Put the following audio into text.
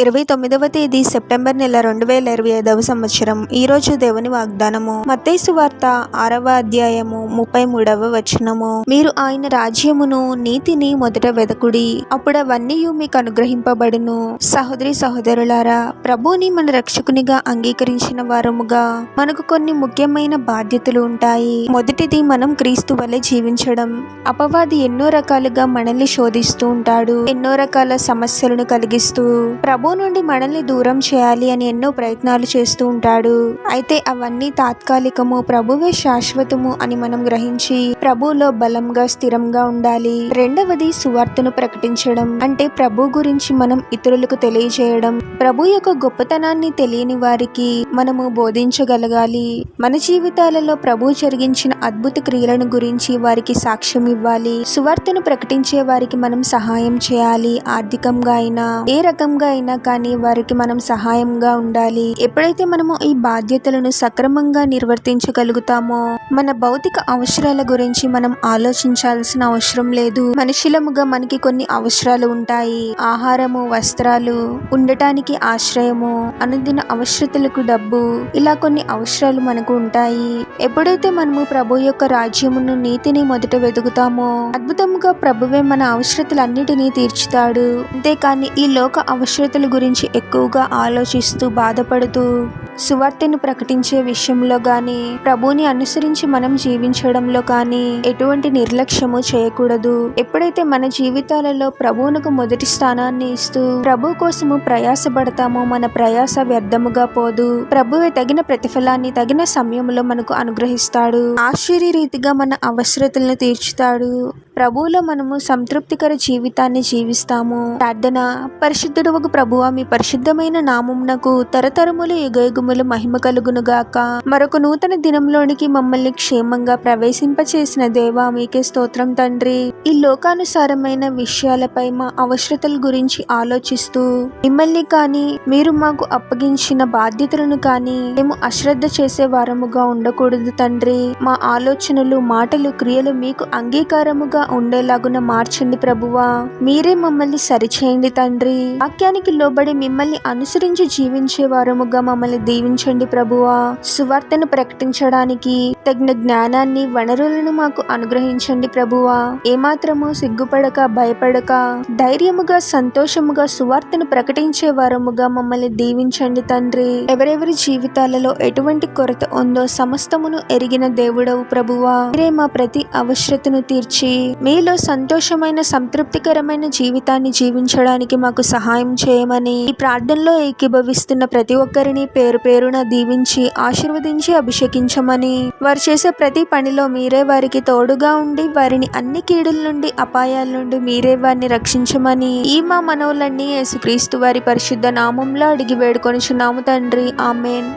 ఇరవై తొమ్మిదవ తేదీ సెప్టెంబర్ నెల రెండు వేల ఇరవై ఐదవ సంవత్సరం. ఈ రోజు దేవుని వాగ్దానము. మత్తైసు వార్త ఆరవ అధ్యాయము ముప్పై మూడవ వచనము. మీరు ఆయన రాజ్యమును నీతిని మొదట వెదకుడి. అప్పుడు అవన్నీ మీకు అనుగ్రహింపబడును. సహోదరి సహోదరులారా ప్రభుని మన రక్షకునిగా అంగీకరించిన వారముగా మనకు కొన్ని ముఖ్యమైన బాధ్యతలు ఉంటాయి. మొదటిది మనం క్రీస్తు వలె జీవించడం. అపవాది ఎన్నో రకాలుగా మనల్ని శోధిస్తూ ఉంటాడు. ఎన్నో రకాల సమస్యలను కలిగిస్తూ. ప్రభు నుండి మనల్ని దూరం చేయాలి అని ఎన్నో ప్రయత్నాలు చేస్తూ ఉంటాడు. అయితే అవన్నీ తాత్కాలికము ప్రభువే శాశ్వతము అని మనం గ్రహించి ప్రభువులో బలంగా స్థిరంగా ఉండాలి. రెండవది సువార్తను ప్రకటించడం. అంటే ప్రభు గురించి మనం ఇతరులకు తెలియజేయడం. ప్రభు యొక్క గొప్పతనాన్ని తెలియని వారికి మనము బోధించగలగాలి. మన జీవితాలలో ప్రభు జరిగించిన అద్భుత క్రియలను గురించి వారికి సాక్ష్యం ఇవ్వాలి. సువార్తను ప్రకటించే వారికి మనం సహాయం చేయాలి. ఆర్థికంగా అయినా ఏ రకంగా అయినా కానీ వారికి మనం సహాయంగా ఉండాలి. ఎప్పుడైతే మనము ఈ బాధ్యతలను సక్రమంగా నిర్వర్తించగలుగుతామో మన భౌతిక అవసరాల గురించి మనం ఆలోచించాల్సిన అవసరం లేదు. మనుషులముగా మనకి కొన్ని అవసరాలు ఉంటాయి. ఆహారము వస్త్రాలు ఉండటానికి ఆశ్రయము అనుదిన అవసరతలకు డబ్బు ఇలా కొన్ని అవసరాలు మనకు ఉంటాయి. ఎప్పుడైతే మనము ప్రభు యొక్క రాజ్యమును నీతిని మొదట వెతుకుతామో అద్భుతంగా ప్రభువే మన అవసరతలన్నిటినీ తీర్చుతాడు. అంతేకాని ఈ లోక అవసరతలు గురించి ఎక్కువగా ఆలోచిస్తూ బాధపడుతూ సువార్తను ప్రకటించే విషయంలో కానీ ప్రభుని అనుసరించి మనం జీవించడంలో కానీ ఎటువంటి నిర్లక్ష్యము చేయకూడదు. ఎప్పుడైతే మన జీవితాలలో ప్రభువునకు మొదటి స్థానాన్ని ఇస్తూ ప్రభు కోసము ప్రయాసపడతామో మన ప్రయాస వ్యర్థముగా పోదు. ప్రభువే తగిన ప్రతిఫలాన్ని తగిన సమయంలో మనకు అనుగ్రహిస్తాడు. ఆశ్చర్య రీతిగా మన అవసరతలను తీర్చుతాడు. ప్రభువులో మనము సంతృప్తికర జీవితాన్ని జీవిస్తాము. ప్రార్థన. పరిశుద్ధుడు ఒక ప్రభువ మీ పరిశుద్ధమైన నామమునకు తరతరములు యుగయుగములు మహిమ కలుగును గాక మరొక నూతన దినంలోనికి మమ్మల్ని క్షేమంగా ప్రవేశింపచేసిన దేవా మీకే స్తోత్రం తండ్రి. ఈ లోకానుసారమైన విషయాలపై మా అవసరతల గురించి ఆలోచిస్తూ మిమ్మల్ని కానీ మీరు మాకు అప్పగించిన బాధ్యతలను కానీ మేము అశ్రద్ధ చేసే వారముగా ఉండకూడదు తండ్రి. మా ఆలోచనలు మాటలు క్రియలు మీకు అంగీకారముగా ఉండేలాగున మార్చండి ప్రభువా. మీరే మమ్మల్ని సరిచేయండి తండ్రి. వాక్యానికి లోబడి మిమ్మల్ని అనుసరించి జీవించే వారముగా మమ్మల్ని దీవించండి ప్రభువా. సువార్తను ప్రకటించడానికి తగిన జ్ఞానాన్ని వనరులను మాకు అనుగ్రహించండి ప్రభువా. ఏమాత్రము సిగ్గుపడక భయపడక ధైర్యముగా సంతోషముగా సువార్తను ప్రకటించే వారముగా మమ్మల్ని దీవించండి తండ్రి. ఎవరెవరి జీవితాలలో ఎటువంటి కొరత ఉందో సమస్తమును ఎరిగిన దేవుడవు ప్రభువా. మీరే మా ప్రతి అవసరతను తీర్చి మీలో సంతోషమైన సంతృప్తికరమైన జీవితాన్ని జీవించడానికి మాకు సహాయం చేయమని ఈ ప్రార్థనలో ఏకీభవిస్తున్న ప్రతి ఒక్కరిని పేరు పేరున దీవించి ఆశీర్వదించి అభిషేకించమని వారు చేసే ప్రతి పనిలో మీరే వారికి తోడుగా ఉండి వారిని అన్ని కీడుల నుండి అపాయాల నుండి మీరే వారిని రక్షించమని ఈ మా మనవులన్నీ యేసుక్రీస్తు వారి పరిశుద్ధ నామంలో అడిగి వేడుకొనిచున్నాము తండ్రి. ఆమెన్.